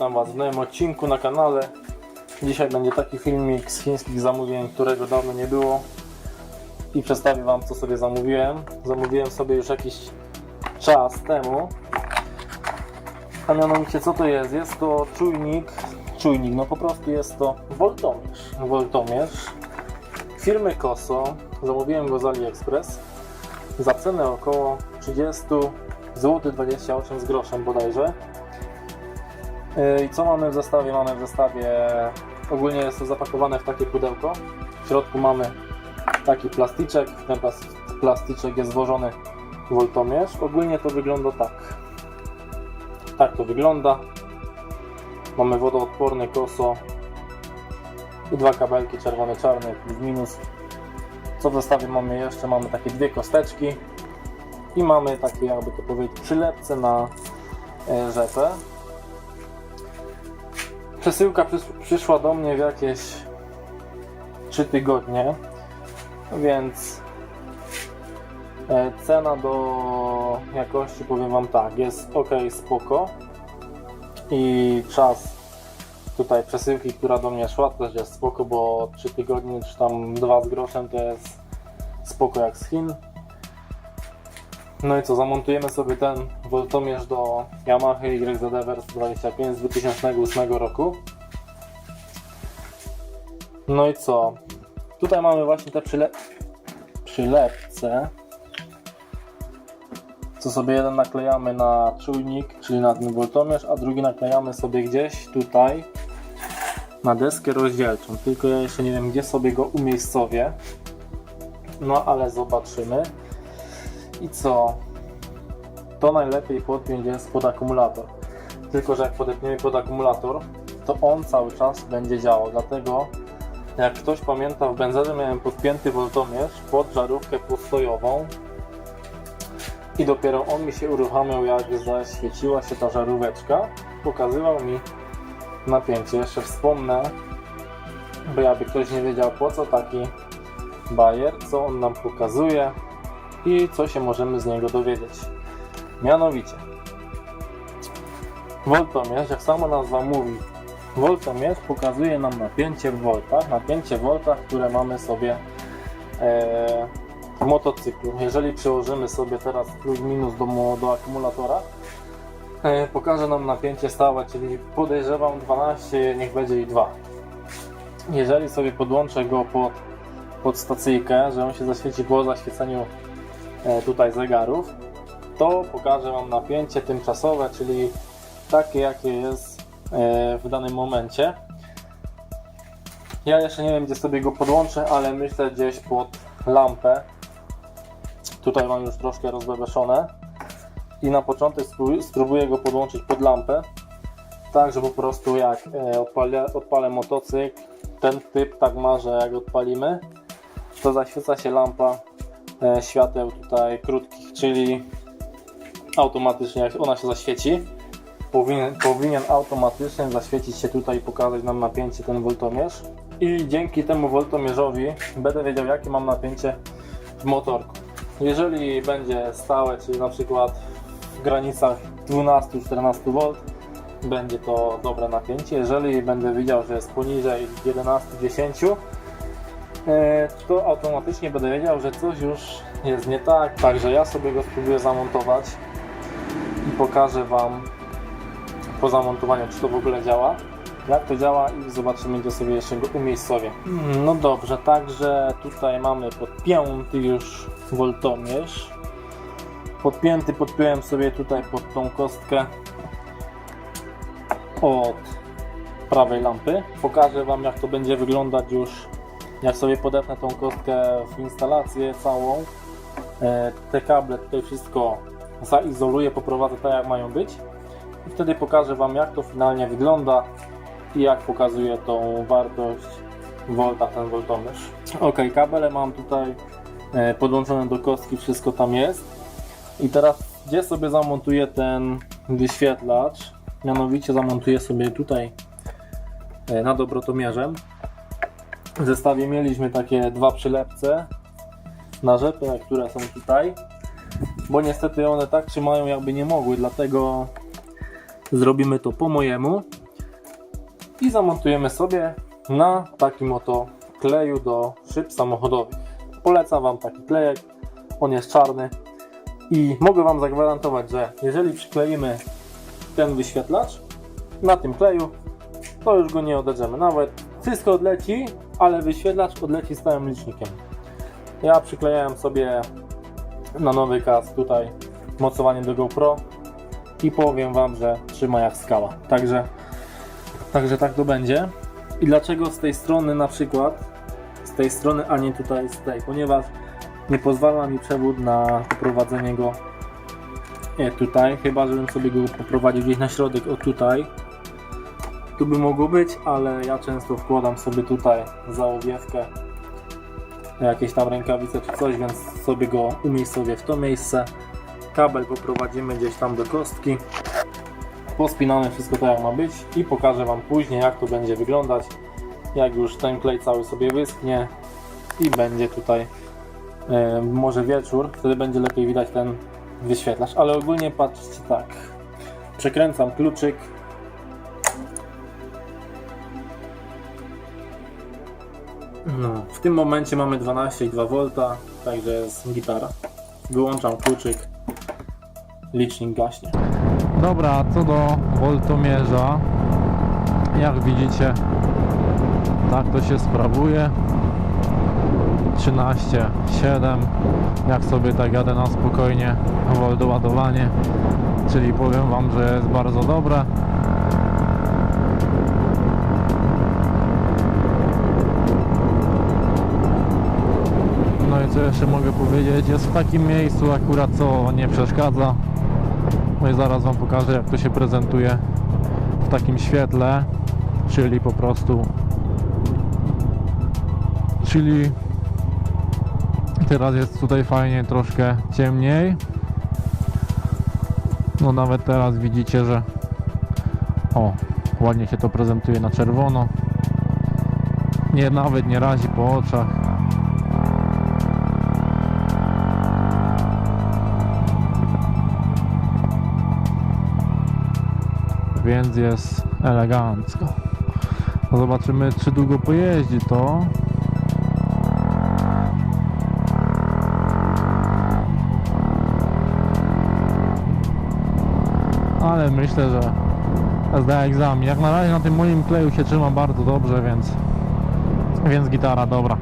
witam Was w nowym odcinku na kanale. Dzisiaj będzie taki filmik z chińskich zamówień, którego dawno nie było. I przedstawię Wam, co sobie zamówiłem. Zamówiłem sobie już jakiś czas temu. A mianowicie, co to jest? Jest to czujnik, czujnik, no po prostu jest to woltomierz. Woltomierz firmy Koso. Zamówiłem go z AliExpress za cenę około 30 zł 28 z groszem bodajże. Yy, I co mamy w zestawie? Mamy w zestawie ogólnie jest to zapakowane w takie pudełko. W środku mamy taki plastyczek. W ten plas- plastyczek jest włożony woltomierz. Ogólnie to wygląda tak. Tak to wygląda. Mamy wodoodporny koso i dwa kabelki czerwony, czarny plus minus. Co w zestawie mamy jeszcze? Mamy takie dwie kosteczki i mamy takie jakby to powiedzieć przylepce na e, rzepę. Przesyłka przys- przyszła do mnie w jakieś 3 tygodnie, więc e, cena do jakości powiem Wam tak, jest ok, spoko i czas tutaj przesyłki, która do mnie szła też jest spoko, bo 3 tygodnie czy tam 2 z groszem to jest spoko jak z Chin. No i co, zamontujemy sobie ten woltomierz do Yamaha YZD-Verse 25 z 2008 roku. No i co? Tutaj mamy właśnie te przyle... przylepce. Co sobie jeden naklejamy na czujnik, czyli na ten woltomierz, a drugi naklejamy sobie gdzieś tutaj na deskę rozdzielczą. Tylko ja jeszcze nie wiem, gdzie sobie go umiejscowię. No ale zobaczymy. I co? To najlepiej podpiąć jest pod akumulator. Tylko, że jak podepniemy pod akumulator, to on cały czas będzie działał. Dlatego, jak ktoś pamięta, w benzery miałem podpięty voltomierz pod żarówkę postojową i dopiero on mi się uruchamiał, jak zaświeciła się ta żaróweczka. Pokazywał mi napięcie. Jeszcze wspomnę, bo jakby ktoś nie wiedział po co taki bajer, co on nam pokazuje i co się możemy z niego dowiedzieć. Mianowicie, voltomierz, jak sama nazwa mówi, voltomierz pokazuje nam napięcie w voltach, napięcie w voltach, które mamy sobie e, w motocyklu. Jeżeli przełożymy sobie teraz plus minus do, do akumulatora, e, pokaże nam napięcie stałe, czyli podejrzewam 12, niech będzie i 2. Jeżeli sobie podłączę go pod, pod stacyjkę, że on się zaświeci po zaświeceniu tutaj zegarów, to pokażę Wam napięcie tymczasowe, czyli takie jakie jest e, w danym momencie. Ja jeszcze nie wiem gdzie sobie go podłączę, ale myślę gdzieś pod lampę. Tutaj mam już troszkę rozbebeszone i na początek spró- spróbuję go podłączyć pod lampę, tak że po prostu jak e, odpalę, odpalę motocykl, ten typ tak ma, że jak odpalimy, to zaświeca się lampa e, świateł tutaj krótkich, czyli automatycznie jak ona się zaświeci, powinien, powinien automatycznie zaświecić się tutaj i pokazać nam napięcie ten voltomierz i dzięki temu voltomierzowi będę wiedział jakie mam napięcie w motorku. Jeżeli będzie stałe, czyli na przykład w granicach 12-14 V, będzie to dobre napięcie. Jeżeli będę widział, że jest poniżej 11-10, e, to automatycznie będę wiedział, że coś już jest nie tak. Także ja sobie go spróbuję zamontować i pokażę Wam po zamontowaniu, czy to w ogóle działa. Jak to działa i zobaczymy, gdzie sobie jeszcze go umiejscowię. Mm, No dobrze, także tutaj mamy podpięty już voltomierz. Podpięty podpiąłem sobie tutaj pod tą kostkę od prawej lampy. Pokażę Wam jak to będzie wyglądać już jak sobie podepnę tą kostkę w instalację całą. E, Te kable tutaj wszystko zaizoluję, poprowadzę tak jak mają być. I wtedy pokażę Wam jak to finalnie wygląda i jak pokazuje tą wartość w voltach ten voltomierz. Ok, kabele mam tutaj e, podłączone do kostki, wszystko tam jest. I teraz gdzie sobie zamontuję ten wyświetlacz? Mianowicie zamontuję sobie tutaj e, nad obrotomierzem. W zestawie mieliśmy takie dwa przylepce na rzepę, które są tutaj, bo niestety one tak trzymają jakby nie mogły, dlatego zrobimy to po mojemu. i zamontujemy sobie na takim oto kleju do szyb samochodowych. Polecam Wam taki klejek, on jest czarny i mogę Wam zagwarantować, że jeżeli przykleimy ten wyświetlacz na tym kleju, to już go nie odejdziemy. Nawet wszystko odleci, ale wyświetlacz odleci z całym licznikiem. Ja przyklejałem sobie na nowy kask tutaj mocowanie do GoPro i powiem Wam, że trzyma jak skała. Także, także tak to będzie. I dlaczego z tej strony na przykład, z tej strony, a nie tutaj z tej? Ponieważ nie pozwala mi przewód na poprowadzenie go nie, tutaj, chyba żebym sobie go poprowadził gdzieś na środek, o tutaj. Tu by mogło być, ale ja często wkładam sobie tutaj za owiewkę jakieś tam rękawice czy coś, więc sobie go umiejscowię w to miejsce. Kabel poprowadzimy gdzieś tam do kostki. Pospinamy wszystko tak jak ma być i pokażę Wam później jak to będzie wyglądać. Jak już ten klej cały sobie wyschnie i będzie tutaj e, może wieczór, wtedy będzie lepiej widać ten wyświetlacz, ale ogólnie patrzcie tak. Przekręcam kluczyk. No, w tym momencie mamy 12,2 V, także jest gitara. Wyłączam kluczyk, licznik gaśnie. Dobra, co do woltomierza, jak widzicie, tak to się sprawuje. 13,7 jak sobie tak jadę na spokojnie volt doładowanie czyli powiem wam, że jest bardzo dobre co jeszcze mogę powiedzieć. Jest w takim miejscu akurat co nie przeszkadza. No i zaraz wam pokażę jak to się prezentuje w takim świetle czyli po prostu czyli teraz jest tutaj fajnie troszkę ciemniej. No nawet teraz widzicie, że o, ładnie się to prezentuje na czerwono. Nie, nawet nie razi po oczach więc jest elegancko no zobaczymy czy długo pojeździ to ale myślę, że zda egzamin. Jak na razie na tym moim kleju się trzyma bardzo dobrze, więc, więc gitara dobra.